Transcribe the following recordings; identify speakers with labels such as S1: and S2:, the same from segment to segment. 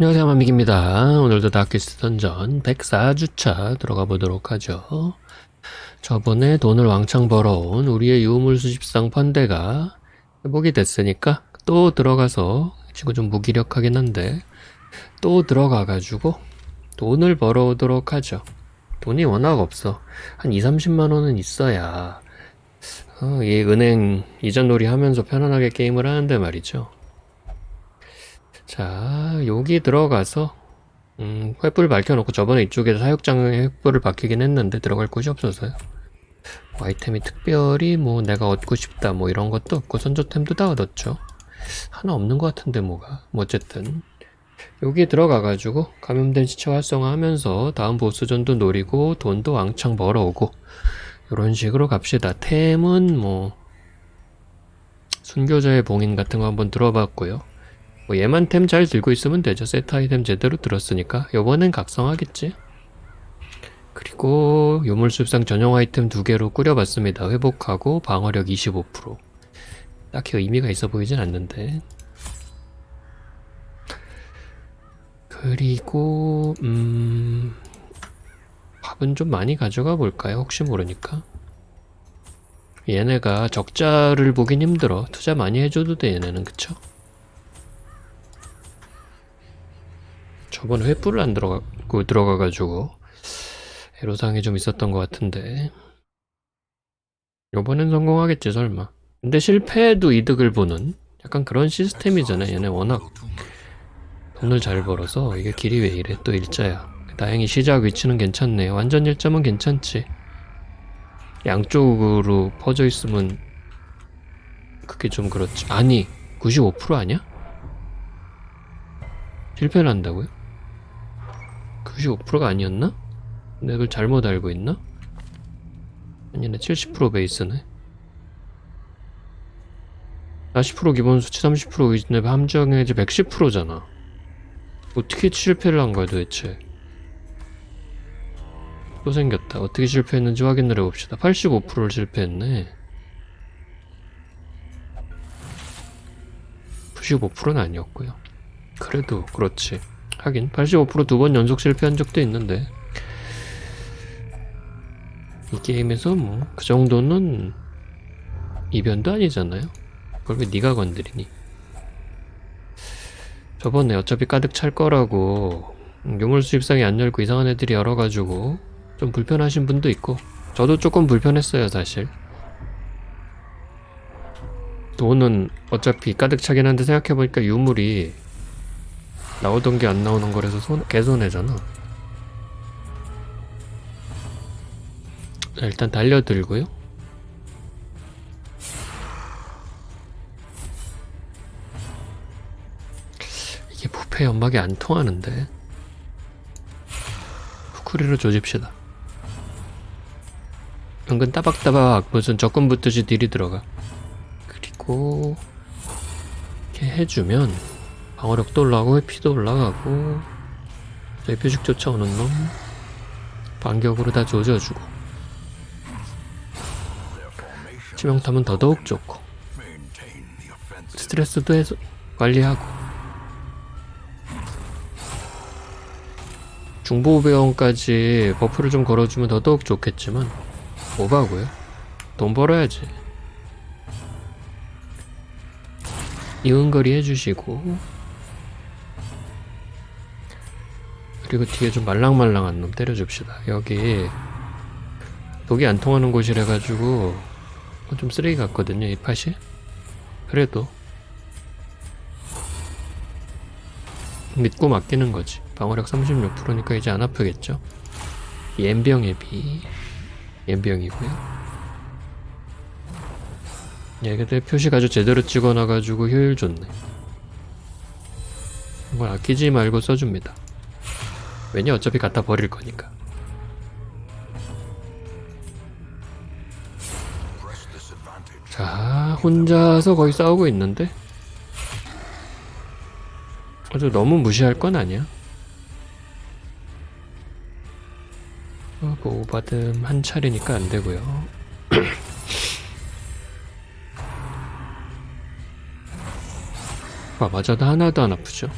S1: 안녕하세요 만믹입니다. 오늘도 다키스 던전 104주차 들어가 보도록 하죠. 저번에 돈을 왕창 벌어온 우리의 유물 수집상 펀대가 회복이 됐으니까 또 들어가서 친구 좀 무기력하긴 한데 또 들어가 가지고 돈을 벌어오도록 하죠. 돈이 워낙 없어. 한 2, 30만 원은 있어야 어, 이 은행 이전 놀이 하면서 편안하게 게임을 하는데 말이죠 자, 여기 들어가서 음, 횃불 밝혀놓고 저번에 이쪽에 사육장에 횃불을 밝히긴 했는데 들어갈 곳이 없어서요. 뭐 아이템이 특별히 뭐 내가 얻고 싶다 뭐 이런 것도 없고 선조템도 다 얻었죠. 하나 없는 것 같은데 뭐가. 뭐 어쨌든 여기 들어가가지고 감염된 시체 활성화하면서 다음 보스전도 노리고 돈도 왕창 벌어오고 이런 식으로 갑시다. 템은 뭐 순교자의 봉인 같은 거 한번 들어봤고요. 뭐 얘만 템 잘 들고 있으면 되죠. 세트 아이템 제대로 들었으니까 요번엔 각성하겠지. 그리고 유물숲상 전용 아이템 두 개로 꾸려봤습니다. 회복하고 방어력 25%. 딱히 의미가 있어 보이진 않는데. 그리고 음 밥은 좀 많이 가져가 볼까요? 혹시 모르니까. 얘네가 적자를 보긴 힘들어. 투자 많이 해줘도 돼 얘네는 그쵸? 저번에 횃불을 안 들어가고 들어가가지고 애로사항이 좀 있었던 것 같은데. 요번엔 성공하겠지 설마. 근데 실패해도 이득을 보는 약간 그런 시스템이잖아 얘네 워낙. 돈을 잘 벌어서 이게 길이 왜 이래 또 일자야. 다행히 시작 위치는 괜찮네. 완전 일자면 괜찮지. 양쪽으로 퍼져 있으면 그게 좀 그렇지. 아니 95% 아니야? 실패를 한다고요? 95%가 아니었나? 내가 그걸 잘못 알고 있나? 아니네 70% 베이스네. 40% 기본 수치 30% 의진의 함정의 이제 110%잖아. 어떻게 실패를 한 거야 도대체? 또 생겼다. 어떻게 실패했는지 확인을 해봅시다. 85%를 실패했네. 95%는 아니었고요. 그래도 그렇지 하긴. 85%두 번 연속 실패한 적도 있는데. 이 게임에서 뭐 그 정도는 이변도 아니잖아요. 그걸 왜 네가 건드리니? 저번에 어차피 가득 찰 거라고 유물 수 입상이 안 열고 이상한 애들이 열어가지고 좀 불편하신 분도 있고. 저도 조금 불편했어요 사실. 돈은 어차피 가득 차긴 한데 생각해보니까 유물이 나오던 게 안 나오는 거라서 손, 개손해잖아. 자, 일단 달려들고요. 이게 부패 연막이 안 통하는데. 후쿠리로 조집시다. 은근 따박따박 무슨 적금 붙듯이 딜이 들어가. 그리고 이렇게 해주면 방어력도 올라가고 회피도 올라가고 저희 표식 쫓아오는 놈. 반격으로 다 조져주고. 치명타면 더더욱 좋고. 스트레스도 해소 관리하고. 중보배원까지 버프를 좀 걸어주면 더더욱 좋겠지만 오바고요? 돈 벌어야지. 이은거리 해주시고 그리고 뒤에 좀 말랑말랑한 놈 때려줍시다. 여기 독이 안 통하는 곳이라 가지고 좀 쓰레기 같거든요. 이 팟이. 그래도 믿고 맡기는 거지. 방어력 36%니까 이제 안 아프겠죠. 옌병의 비 옌병이고요. 얘들 표시 아주 제대로 찍어놔가지고 효율 좋네. 이걸 아끼지 말고 써줍니다. 왜냐 어차피 갖다 버릴 거니까. 자, 혼자서 거의 싸우고 있는데 아주 너무 무시할 건 아니야. 어, 보호받음 한 차례니까 안 되고요. 아, 맞아도 하나도 안 아프죠.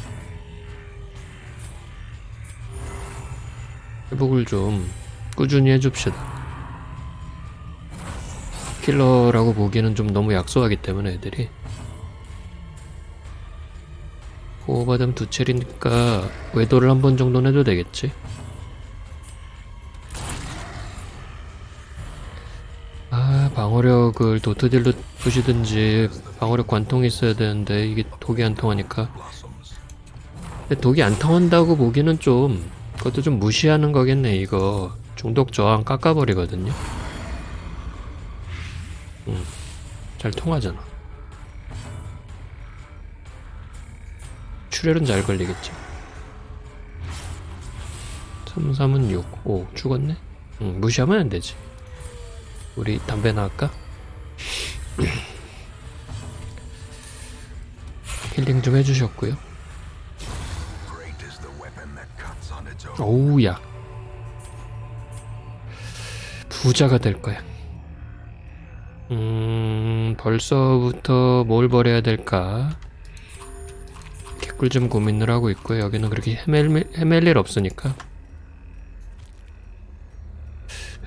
S1: 회복을 좀 꾸준히 해줍시다. 킬러라고 보기에는 좀 너무 약소하기 때문에 애들이. 보호받으면 두 첼이니까 외도를 한 번 정도는 해도 되겠지. 아 방어력을 도트딜로 부시든지 방어력 관통이 있어야 되는데 이게 독이 안 통하니까. 근데 독이 안 통한다고 보기는 좀 그것도 좀 무시하는 거겠네 이거. 중독 저항 깎아버리거든요. 음, 잘 통하잖아. 출혈은 잘 걸리겠지. 3, 3은 6, 5 죽었네? 응, 무시하면 안 되지. 우리 담배나 할까? 힐링 좀 해주셨고요 오우야. 부자가 될 거야. 음 벌써부터 뭘 버려야 될까? 개꿀 좀 고민을 하고 있고요 여기는 그렇게 헤맬, 헤맬 일 없으니까.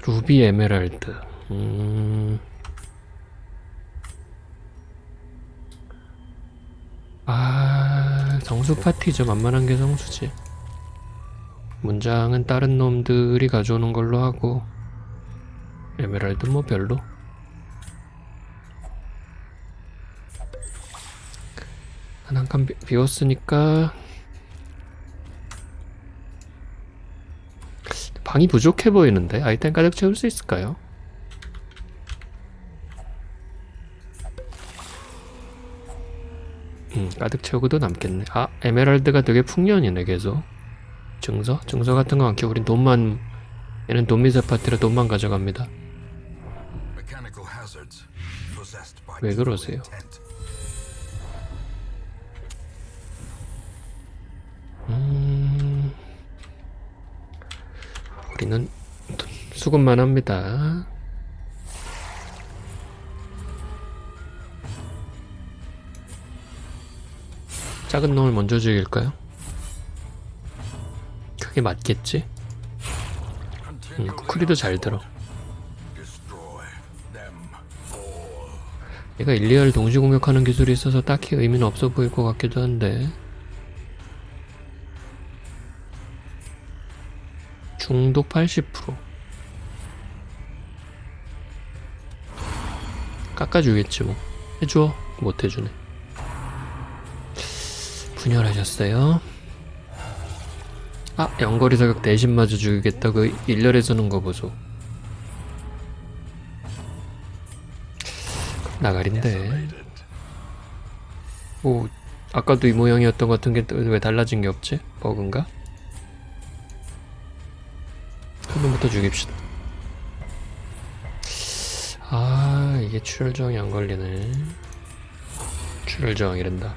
S1: 루비 에메랄드. 음... 아 성수 파티죠 만만한 게 성수지 문장은 다른 놈들이 가져오는 걸로 하고 에메랄드 뭐 별로? 한 한 칸 비웠으니까. 방이 부족해 보이는데? 아이템 가득 채울 수 있을까요? 음 가득 채우고도 남겠네. 아 에메랄드가 되게 풍년이네 계속 증서? 증서 같은 거안 키워 우린 돈만 얘는 돈 미세 파티라 돈만 가져갑니다 왜 그러세요? 음... 우리는 돈- 수급만 합니다 작은 놈을 먼저 죽일까요? 그게 맞겠지? 음, 쿠쿠리도 잘 들어. 얘가 1, 2열 동시 공격하는 기술이 있어서 딱히 의미는 없어 보일 것 같기도 한데. 중독 80% 깎아주겠지 뭐. 해줘. 못 해주네. 분열하셨어요 아 연거리 사격 대신 맞아 죽이겠다고 1열에 서는 거 보소. 나가린데. 오 아까도 이 모양이었던 것 같은 게 왜 달라진 게 없지? 버그인가? 한 번부터 죽입시다. 아 이게 출혈 저항이 안 걸리네. 출혈 저항이란다.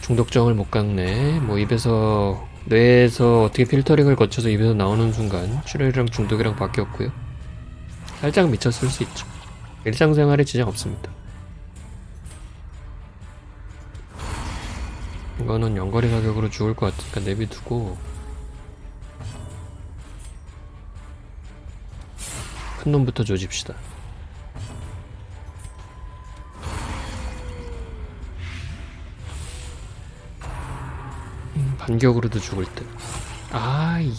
S1: 중독 저항을 못 깎네. 뭐 입에서 뇌에서 어떻게 필터링을 거쳐서 입에서 나오는 순간 출혈이랑 중독이랑 바뀌었고요 살짝 미쳤을 수 있죠 일상생활에 지장 없습니다. 이거는 연거리 사격으로 죽을 것 같으니까 내비두고 큰 놈부터 조집시다. 반격으로도 죽을 듯. 아, 이,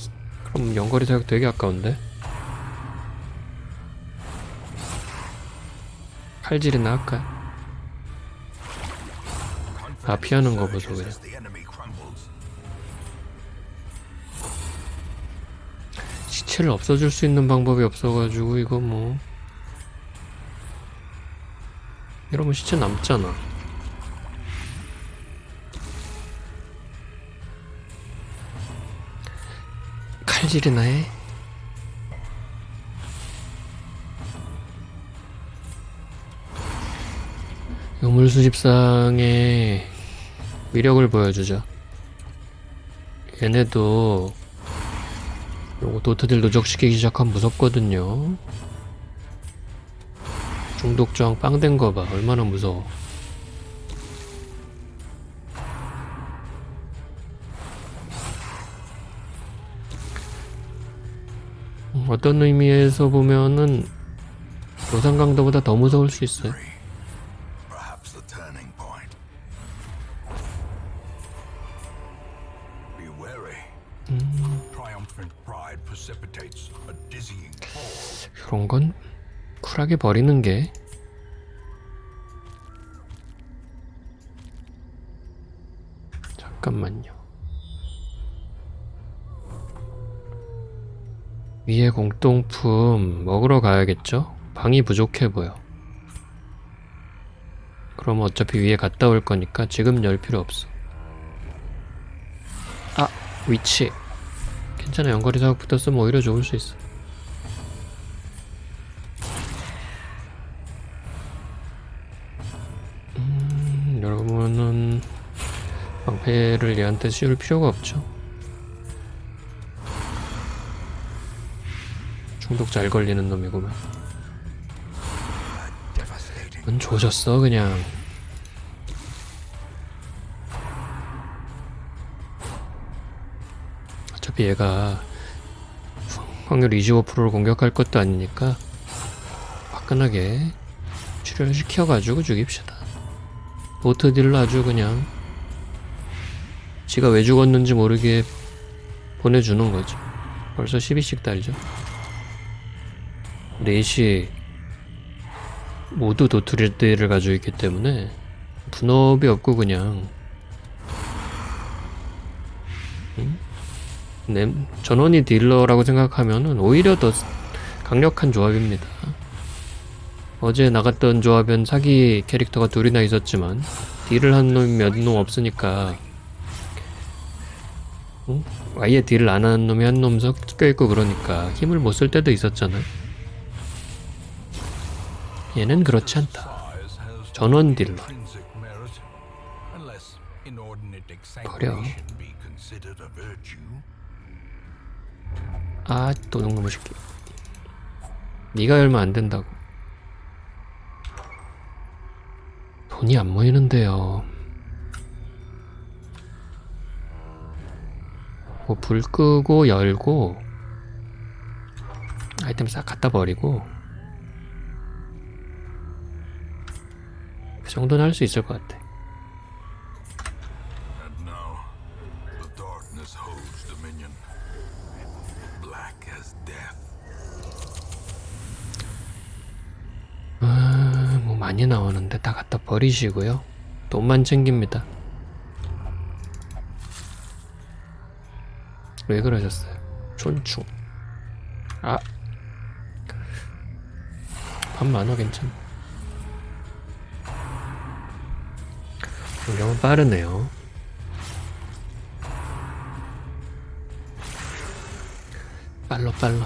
S1: 그럼 연거리 사격 되게 아까운데? 칼질이나 할까? 아 피하는 거 보소 그냥 시체를 없애줄 수 있는 방법이 없어가지고 이거 뭐 이러면 시체 남잖아 칼질이나 해? 유물 수집상의 위력을 보여주죠. 얘네도 요거 도트들 누적시키기 시작하면 무섭거든요. 중독 저항 빵된 거 봐. 얼마나 무서워. 어떤 의미에서 보면은 노상강도보다 더 무서울 수 있어요. 그런 건 쿨하게 버리는 게 잠깐만요. 위에 공동품 먹으러 가야겠죠? 방이 부족해 보여. 그럼 어차피 위에 갔다 올 거니까 지금 열 필요 없어. 아, 위치. 괜찮아, 연거리 사격 붙었으면 오히려 좋을 수 있어. 음, 여러분은 방패를 얘한테 씌울 필요가 없죠. 중독 잘 걸리는 놈이구만. 넌 조졌어 그냥. 어차피 얘가 확률 25%를 공격할 것도 아니니까 화끈하게 출혈 시켜가지고 죽입시다. 보트 딜러 아주 그냥 지가 왜 죽었는지 모르게 보내주는 거죠. 벌써 12씩 달죠. 4시 모두 도트리드를 가지고 있기 때문에 분업이 없고 그냥 음? 네, 전원이 딜러라고 생각하면은 오히려 더 강력한 조합입니다. 어제 나갔던 조합은 사기 캐릭터가 둘이나 있었지만 딜을 한 놈이 몇 놈 없으니까 응? 아예 딜을 안 하는 놈이 한 놈 섞여 있고 그러니까 힘을 못 쓸 때도 있었잖아요. 얘는 그렇지 않다. 전원 딜러. 버려. 아, 또 농놈의 새끼. 네가 열면 안 된다고. 돈이 안 모이는데요. 뭐 불 끄고 열고 아이템 싹 갖다 버리고 그 정도는 할 수 있을 것 같아. 아, 뭐 많이 나오는데 다 갖다 버리시고요. 돈만 챙깁니다. 왜 그러셨어요? 촌충. 아. 밥 많아 괜찮아. 운영은 빠르네요. 빨로 빨로.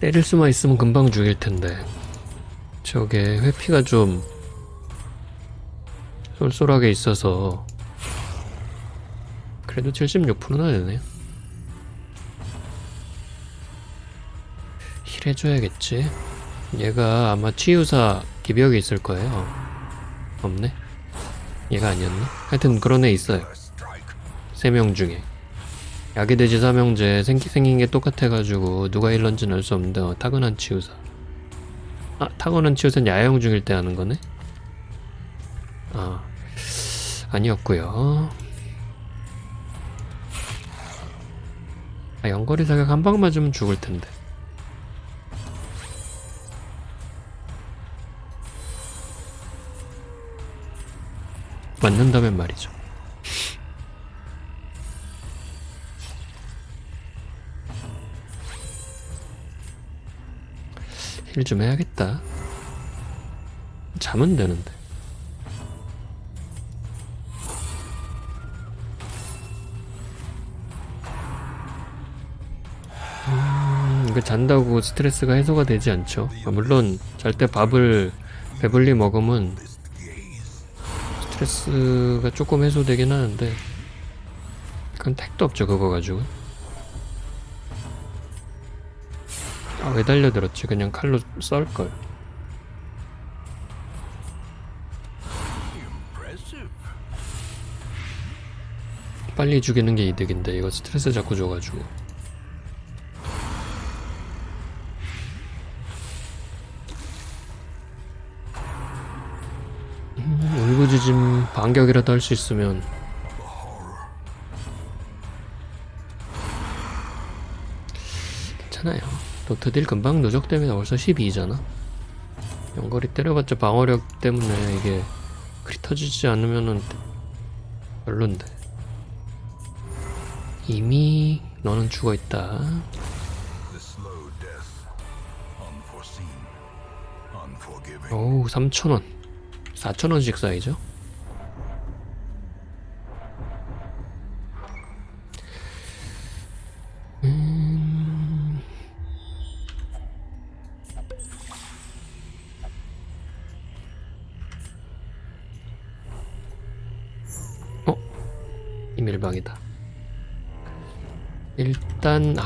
S1: 때릴 수만 있으면 금방 죽일 텐데. 저게 회피가 좀 쏠쏠하게 있어서 그래도 76%나 되네요. 해줘야겠지. 얘가 아마 치유사 기벽이 있을 거예요. 없네. 얘가 아니었나? 하여튼 그런 애 있어요. 세 명 중에 약의 돼지 삼형제 생기, 생긴 게 똑같아가지고 누가 일런지는 알 수 없는데 어, 타고난 치유사 아 타고난 치유사는 야영 중일 때 하는 거네 아 아니었고요 아 연거리 사격 한 방 맞으면 죽을 텐데 맞는다면 말이죠 힐좀 해야겠다. 자면 되는데. 음, 잔다고 스트레스가 해소가 되지 않죠. 아, 물론 잘 때 밥을 배불리 먹으면 스트레스가 조금 해소되긴 하는데 그건 택도 없죠 그거 가지고. 아, 왜 달려들었지? 그냥 칼로 썰걸. 빨리 죽이는 게 이득인데 이거 스트레스 자꾸 줘가지고 음, 울부짖음 반격이라도 할 수 있으면. 괜찮아요. 노트딜 금방 누적되면 벌써 12잖아. 연거리 때려봤자 방어력 때문에 이게 그리 터지지 않으면은 별론데. 이미 너는 죽어있다. 오우 3천원. 4천원씩 쌓이죠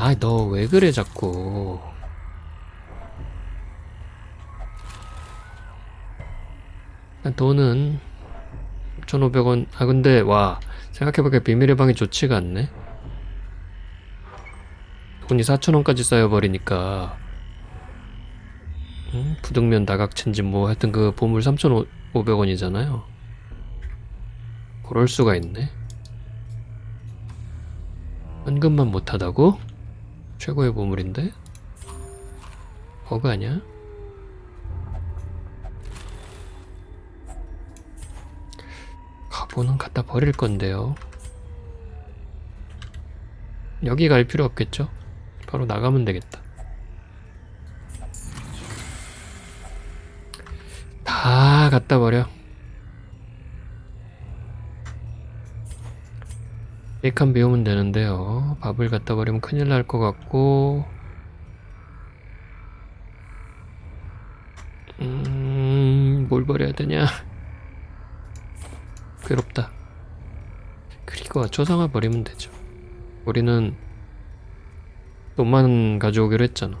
S1: 아 너 왜 그래 자꾸? 돈은 6,500원. 아 근데 와 생각해보니까 비밀의 방이 좋지가 않네. 돈이 4,000원까지 쌓여버리니까. 음, 부등면 다각천지 뭐 하여튼 그 보물 3,500원이잖아요. 그럴 수가 있네. 현금만 못하다고? 최고의 보물인데? 버그 아냐? 가보는 갖다 버릴 건데요. 여기 갈 필요 없겠죠? 바로 나가면 되겠다. 다 갖다 버려. 일칸 비우면 되는데요. 밥을 갖다 버리면 큰일 날 것 같고. 음, 뭘 버려야 되냐? 괴롭다. 그리고 초상화 버리면 되죠. 우리는 돈만 가져오기로 했잖아.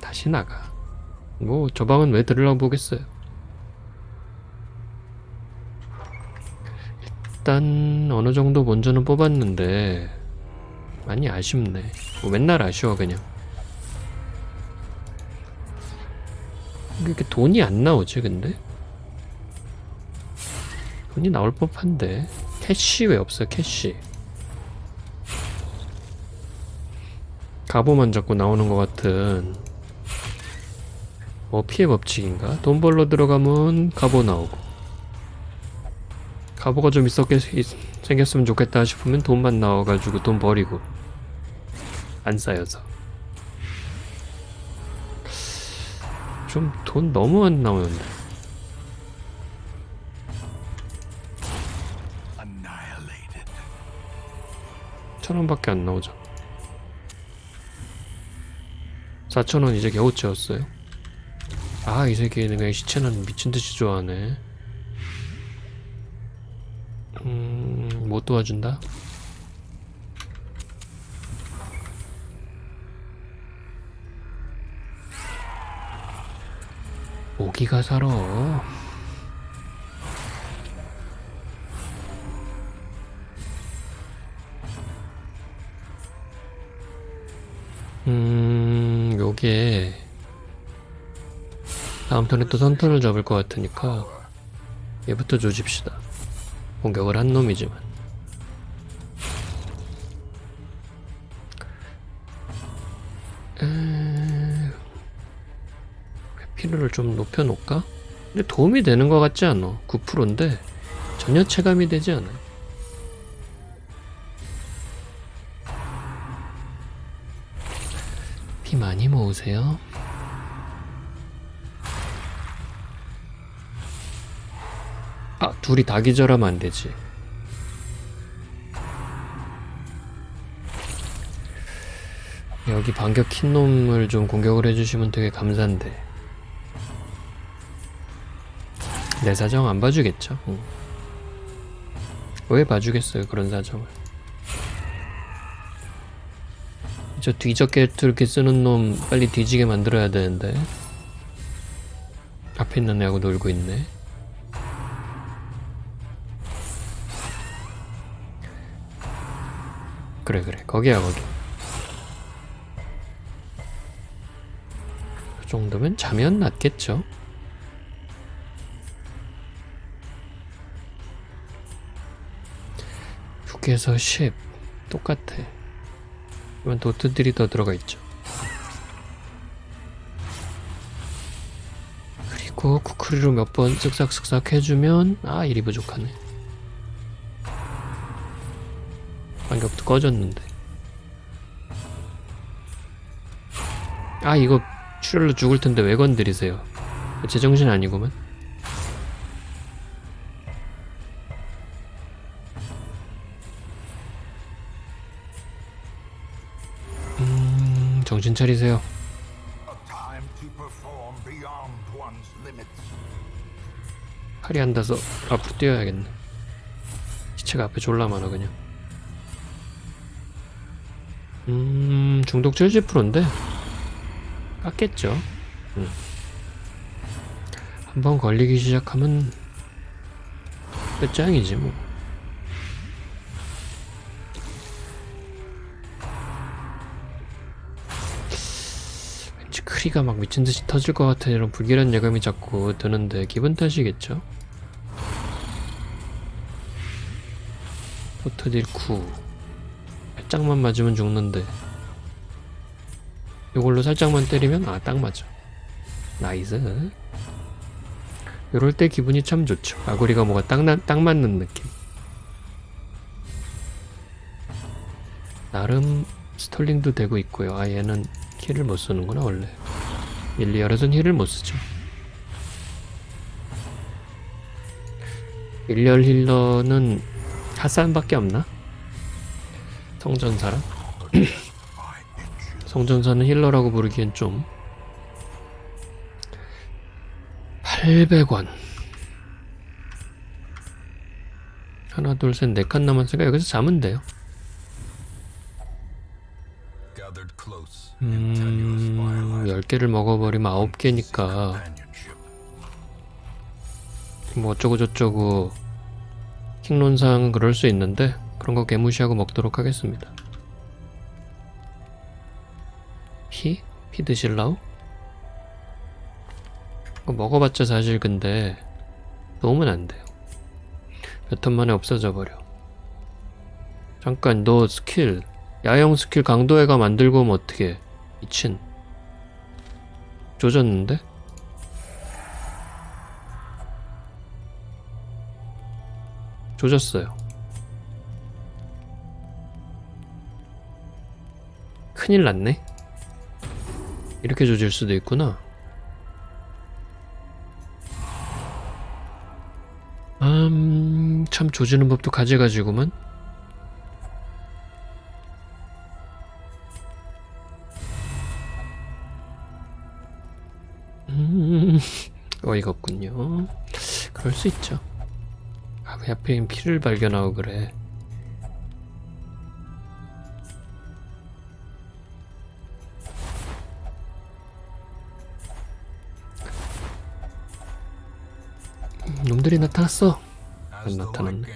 S1: 다시 나가. 뭐 저 방은 왜 들으려고 보겠어요. 일단 어느 정도 먼저는 뽑았는데 많이 아쉽네. 뭐 맨날 아쉬워 그냥. 이렇게 돈이 안 나오지 근데? 돈이 나올 법한데 캐시 왜 없어요 캐시 가보만 자꾸 나오는 것 같은 뭐 피해 법칙인가 돈 벌러 들어가면 가보 나오고 가보가 좀 있었겠 있- 생겼으면 좋겠다 싶으면 돈만 나와가지고 돈 버리고 안 쌓여서 좀 돈 너무 안 나오는데
S2: Annihilated.
S1: 천 원밖에 안 나오죠. 4천 원 이제 겨우 채웠어요. 아, 이 새끼는 그냥 시체는 미친 듯이 좋아하네. 못 도와준다. 오기가 살아. 음, 요게 다음 턴에 또 선턴을 잡을 것 같으니까 얘부터 조집시다. 공격을 한 놈이지만. 회피를 좀 높여놓을까? 근데 도움이 되는 것 같지 않아. 9%인데 전혀 체감이 되지 않아요. 피 많이 모으세요. 아, 둘이 다 기절하면 안 되지. 여기 반격 킨 놈을 좀 공격을 해주시면 되게 감사한데. 내 사정 안 봐주겠죠. 응. 왜 봐주겠어요 그런 사정을. 저 뒤적게 이렇게 쓰는 놈 빨리 뒤지게 만들어야 되는데 앞에 있는 애하고 놀고 있네 그래 그래 거기야 거기 그 정도면 자면 낫겠죠 육에서 10 똑같아. 이건 도트들이 더 들어가 있죠. 그리고 쿠크리로 몇 번 쓱싹쓱싹 해주면 아 일이 부족하네. 반격도 꺼졌는데. 아 이거 출혈로 죽을 텐데 왜 건드리세요? 제정신 아니구만 정신 차리세요. 팔이 안 닿아서 앞으로 뛰어야겠네. 시체가 앞에 졸라 많아 그냥. 음 중독 70%인데? 깎겠죠? 음. 한번 걸리기 시작하면 끝장이지 뭐 크리가 막 미친듯이 터질 것 같아 이런 불길한 예감이 자꾸 드는데 기분 탓이겠죠? 포트딜쿠 살짝만 맞으면 죽는데. 이걸로 살짝만 때리면 아 딱 맞아. 나이스. 요럴 때 기분이 참 좋죠. 아구리가 뭐가 딱, 나, 딱 맞는 느낌. 나름 스톨링도 되고 있고요. 아 얘는 힐을 못 쓰는구나 원래 일리얼에선 힐을 못 쓰죠 일리얼 힐러는 하산밖에 없나? 성전사랑? 성전사는 힐러라고 부르기엔 좀 800원 하나 둘셋 네 칸 남았으니까 여기서 자면 돼요 음...
S3: firelight.
S1: 10개를 먹어버리면 9개니까
S3: Companionship.
S1: 뭐 어쩌고 저쩌고 킹론상 그럴 수 있는데 그런 거 개무시하고 먹도록 하겠습니다. 피? 피 드실라우? 먹어봤자 사실 근데 도움은 안 돼요. 몇 턴 만에 없어져 버려. 잠깐 너 스킬 야영 스킬 강도애가 만들고 오면 어떡해 미친 조졌는데? 조졌어요. 큰일 났네. 이렇게 조질 수도 있구나. 음, 참 조지는 법도 가지가지구만. 음, 어이가 없군요. 그럴 수 있죠. 아, 왜 하필 피를 발견하고 그래. 음, 놈들이 나타났어.
S3: The
S1: 나타났네.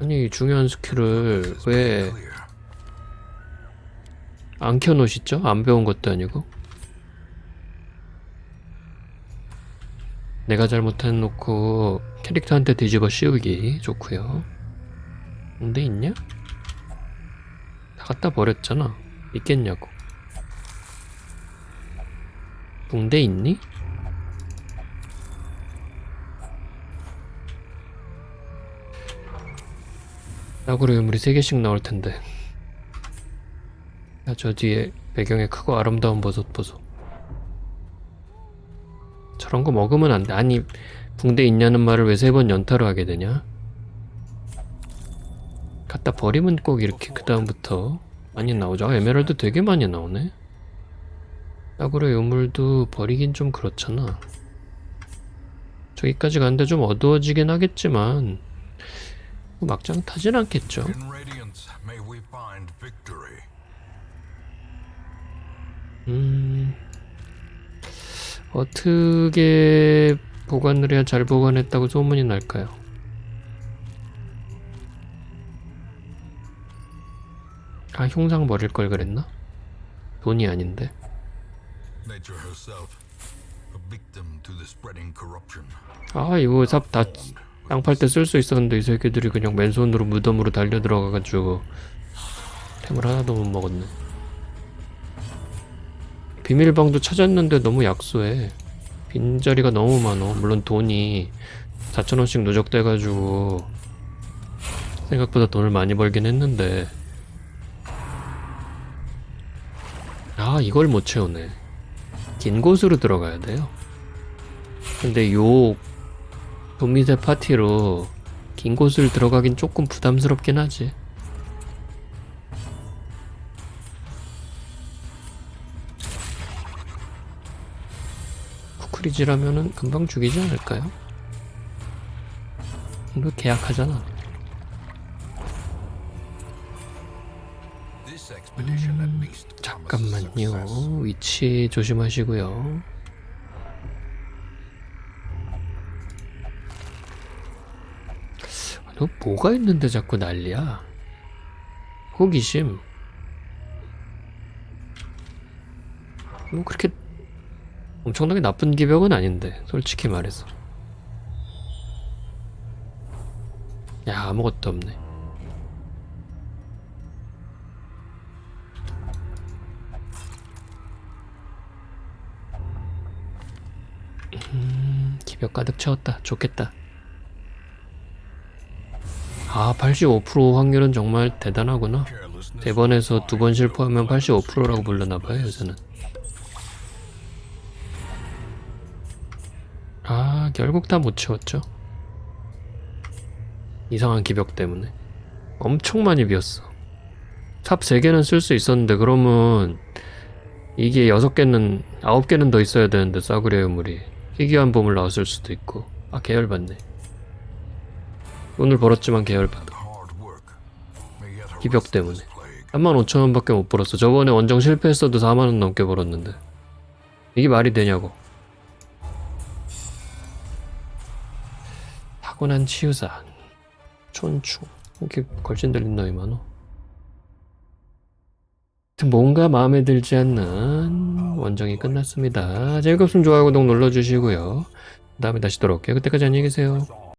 S1: 아니 중요한 스킬을 왜. 안 켜놓으시죠? 안 배운 것도 아니고. 내가 잘못해놓고 캐릭터한테 뒤집어 씌우기 좋고요. 근데 있냐? 다 갖다 버렸잖아. 있겠냐고. 붕대 있니? 나구리 유물이 3개씩 나올 텐데. 야, 저 뒤에 배경에 크고 아름다운 버섯 보소. 저런 거 먹으면 안 돼. 아니, 붕대 있냐는 말을 왜 세 번 연타로 하게 되냐? 갖다 버리면 꼭 이렇게 그다음부터 많이 나오죠. 아, 에메랄드 되게 많이 나오네. 나구려 유물도 버리긴 좀 그렇잖아. 저기까지 가는데 좀 어두워지긴 하겠지만 뭐 막장 타진 않겠죠. 음, 어떻게 보관을 해야 잘 보관했다고 소문이 날까요? 아 흉상 버릴 걸 그랬나? 돈이 아닌데. 아 이거 삽다 땅팔 때 쓸 수 있었는데 이 새끼들이 그냥 맨손으로 무덤으로 달려 들어가가지고 템을 하나도 못 먹었네 비밀방도 찾았는데 너무 약소해. 빈자리가 너무 많어 물론 돈이 4천원씩 누적돼가지고 생각보다 돈을 많이 벌긴 했는데. 아 이걸 못 채우네. 긴 곳으로 들어가야 돼요. 근데 요 도미세 파티로 긴 곳을 들어가긴 조금 부담스럽긴 하지. 크리지라면은 금방 죽이지 않을까요? 이거 계약하잖아.
S3: Promises
S1: 잠깐만요. 위치 조심하시고요. 너 뭐가 있는데 자꾸 난리야? 호기심. 뭐 그렇게 엄청나게 나쁜 기벽은 아닌데 솔직히 말해서. 야 아무것도 없네. 기벽 가득 채웠다. 좋겠다. 아, 85% 확률은 정말 대단하구나.
S3: Carelessness
S1: 세 번에서 두 번 실패하면 85%라고 불러나봐요, 요새는. 아, 결국 다 못 채웠죠. 이상한 기벽 때문에. 엄청 많이 비었어. 삽 3개는 쓸 수 있었는데, 그러면 이게 6개는, 9개는 더 있어야 되는데, 싸구려 유물이. 희귀한 보물 나왔을 수도 있고. 아, 계열받네. 돈을 벌었지만 계열받아. 기벽 때문에.
S3: this plague.
S1: 35,000원밖에 못 벌었어. 저번에 원정 실패했어도 4만원 넘게 벌었는데. 이게 말이 되냐고. 타고난 치유산. 촌충. 이렇게 걸친 들린 놈이 많어. 뭔가 마음에 들지 않는 원정이 끝났습니다. 즐겁으면 좋아요, 구독 눌러주시고요. 다음에 다시 돌아올게요. 그때까지 안녕히 계세요.